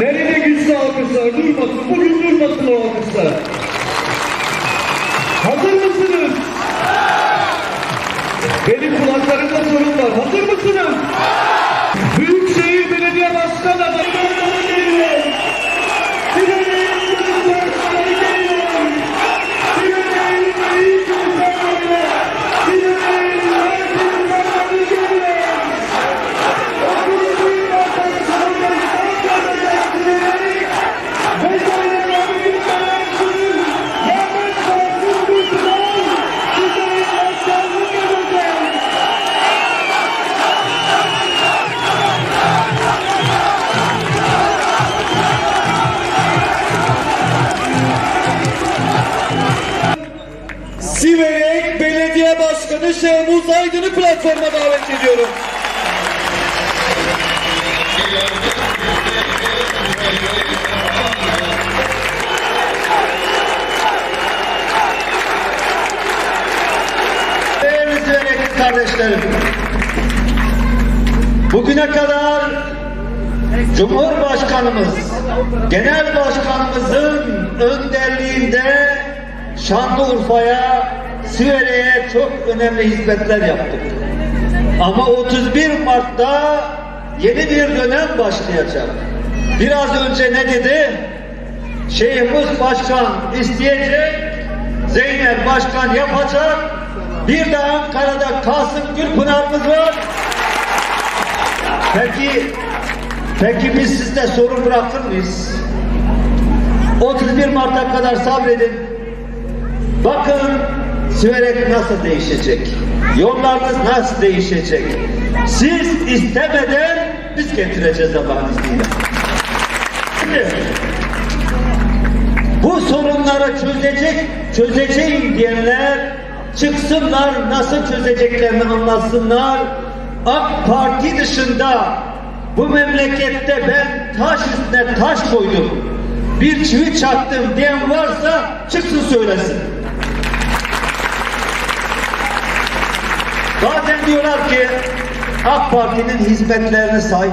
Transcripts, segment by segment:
Nerede güçlü alkışlar durmasın. Bugün durmasın o. Hazır mısınız? Benim kulaklarımda sorun var. Hazır mısınız? Büyükşehir Belediye Başkanı adaylarına bugüne kadar Cumhurbaşkanımız, Genel Başkanımızın önderliğinde Şanlıurfa'ya, Sivere'ye çok önemli hizmetler yaptık. Ama 31 Mart'ta yeni bir dönem başlayacak. Biraz önce ne dedi? Şeyhimiz Başkan isteyecek, Zeynep Başkan yapacak, bir de Ankara'da Kasım Gülpınar'ımız var. Peki, peki biz sizde sorun bırakır mıyız? 31 Mart'a kadar sabredin. Bakın Süverek nasıl değişecek? Yollarınız nasıl değişecek? Siz istemeden biz getireceğiz Allah'ın izniyle. Şimdi, bu sorunları çözecek, çözeceğim diyenler çıksınlar nasıl çözeceklerini anlatsınlar. AK Parti dışında bu memlekette ben taş üstüne taş koydum. Bir çivi çaktım diyen varsa çıksın söylesin. Bazen diyorlar ki AK Parti'nin hizmetlerini say.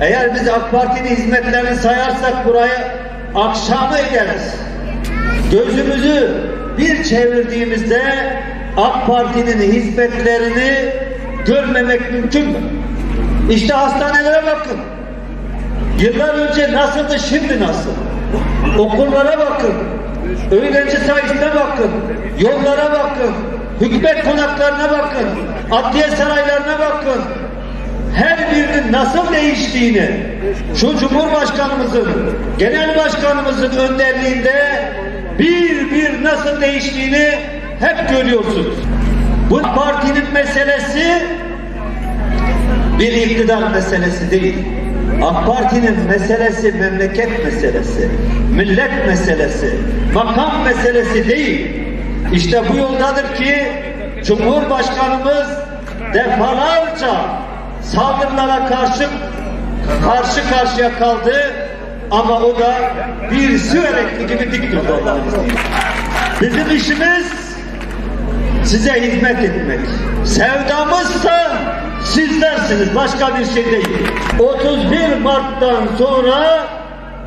Eğer biz AK Parti'nin hizmetlerini sayarsak burayı akşamı ederiz. Gözümüzü bir çevirdiğimizde AK Parti'nin hizmetlerini görmemek mümkün mü? İşte hastanelere bakın. Yıllar önce nasıldı şimdi nasıl? Okullara bakın. Öğrenci sayısına bakın. Yollara bakın. Hükümet konaklarına bakın. Adliye saraylarına bakın. Her birinin nasıl değiştiğini şu Cumhurbaşkanımızın, Genel Başkanımızın önderliğinde bir bir nasıl değiştiğini hep görüyorsunuz. Bu partinin meselesi bir iktidar meselesi değil. AK Parti'nin meselesi memleket meselesi, millet meselesi, makam meselesi değil. İşte bu yoldadır ki Cumhurbaşkanımız defalarca saldırılara karşı karşı karşıya kaldı ama o da bir sürekli gibi dik durdu Allah'ın. Bizim işimiz size hizmet etmek. Sevdamızsa sizlersiniz. Başka bir şey değil. 31 Mart'tan sonra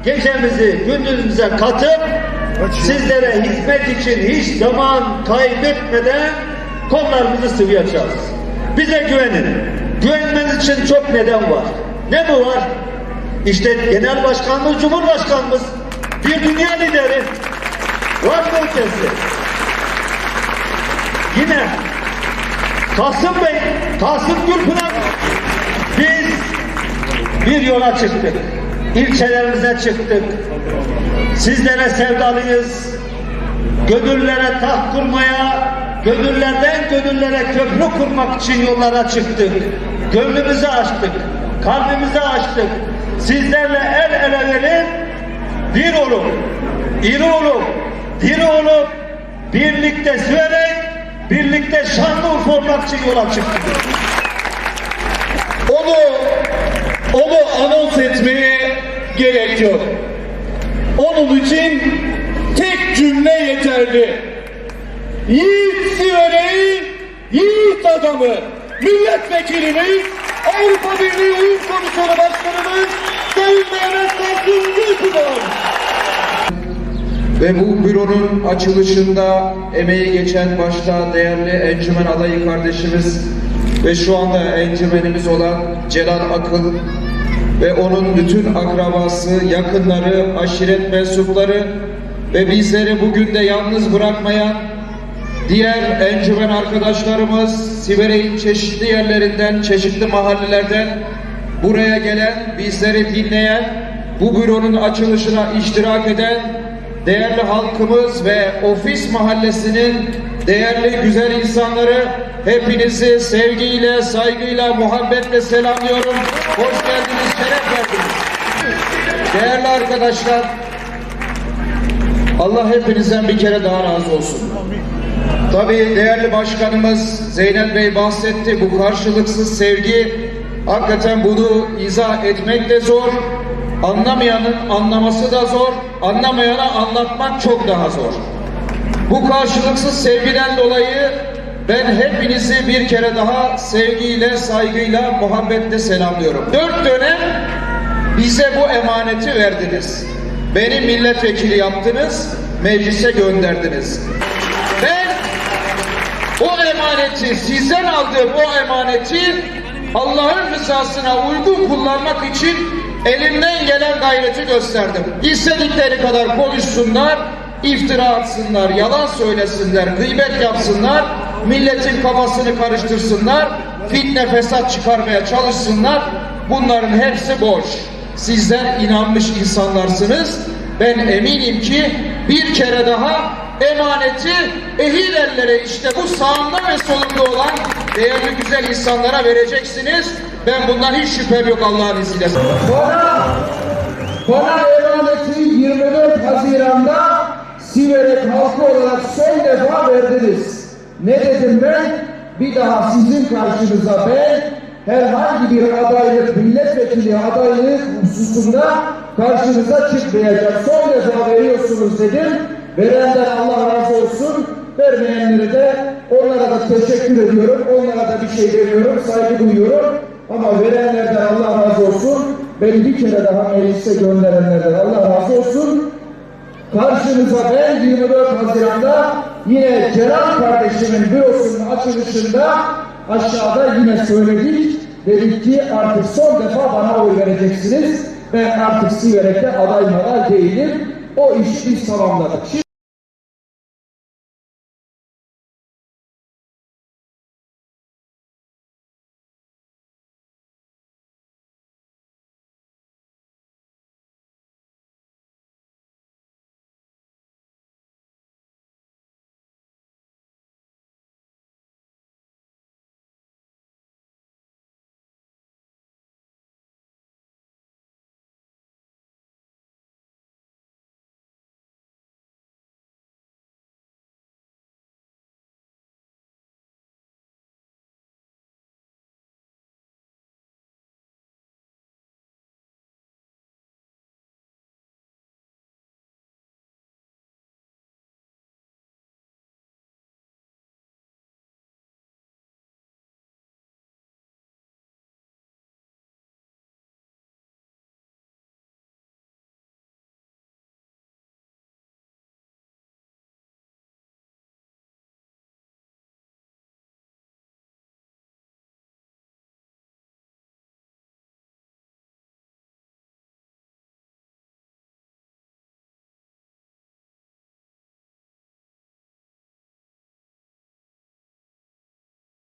gecemizi gündüzümüze katıp sizlere hizmet için hiç zaman kaybetmeden kollarımızı sıvayacağız. Bize güvenin. Güvenmeniz için çok neden var. Ne bu var? İşte Genel Başkanımız, Cumhurbaşkanımız, bir dünya lideri. Var ötesi? Yine Kasım Bey, Kasım Gülpınar biz bir yola çıktık. İlçelerimize çıktık. Sizlere sevdalıyız. Gönüllere taht kurmaya, gönüllerden gönüllere köprü kurmak için yollara çıktık. Gönlümüzü açtık, kalbimizi açtık. Sizlerle el ele verip bir olup, iri olup, diri olup, birlikte süverek, birlikte Şanlıurfa olmak için yola çıktık. Onu onu anons etmeye gerek yok. Onun için tek cümle yeterli. Yiğit Siverek'in yiğit adamı, milletvekilimiz, Avrupa Birliği Uyum Komisyonu Başkanımız Sayın Mehmet Kasım Gülkınar. Ve bu büronun açılışında emeği geçen başta değerli encümen adayı kardeşimiz ve şu anda encümenimiz olan Celal Akıl ve onun bütün akrabası, yakınları, aşiret mensupları ve bizleri bugün de yalnız bırakmayan diğer encümen arkadaşlarımız Siverek'in çeşitli yerlerinden, çeşitli mahallelerden buraya gelen, bizleri dinleyen, bu büronun açılışına iştirak eden değerli halkımız ve ofis mahallesinin değerli güzel insanları hepinizi sevgiyle, saygıyla, muhabbetle selamlıyorum. Hoş geldiniz, şeref verdiniz. Değerli arkadaşlar, Allah hepinizden bir kere daha razı olsun. Tabii değerli başkanımız Zeynel Bey bahsetti. Bu karşılıksız sevgi hakikaten bunu izah etmek de zor. Anlamayanın anlaması da zor. Anlamayana anlatmak çok daha zor. Bu karşılıksız sevgiden dolayı ben hepinizi bir kere daha sevgiyle, saygıyla, muhabbetle selamlıyorum. Dört dönem bize bu emaneti verdiniz. Beni milletvekili yaptınız, meclise gönderdiniz. Ben o emaneti, sizden aldığım o emaneti Allah'ın rızasına uygun kullanmak için elimden gelen gayreti gösterdim. İstedikleri kadar konuşsunlar, iftira atsınlar, yalan söylesinler, gıybet yapsınlar, milletin kafasını karıştırsınlar, fitne fesat çıkarmaya çalışsınlar. Bunların hepsi boş. Sizler inanmış insanlarsınız. Ben eminim ki bir kere daha emaneti ehil ellere işte bu sağında ve solunda olan değerli güzel insanlara vereceksiniz. Ben bundan hiç şüphem yok Allah'ın izniyle. Bana, bana emaneti 24 Haziran'da Siverek halkı olarak son defa verdiniz. Ne dedim ben? Bir daha sizin karşınıza ben herhangi bir adaylık, milletvekili adaylık hususunda karşınıza çıkmayacak. Son defa veriyorsunuz dedim. Verenden Allah razı olsun. Vermeyenlere de onlara da teşekkür ediyorum. Onlara da bir şey demiyorum. Saygı duyuyorum. Ama verenlerden Allah razı olsun. Beni bir kere daha meclise gönderenlerden Allah razı olsun. Karşınıza ben 24 Haziran'da yine Celal kardeşimin bürosunun açılışında aşağıda yine söyledik. Dedik ki artık son defa bana oy vereceksiniz. Ben artık Siverek'te aday maday değilim. O işi tamamladık. Şimdi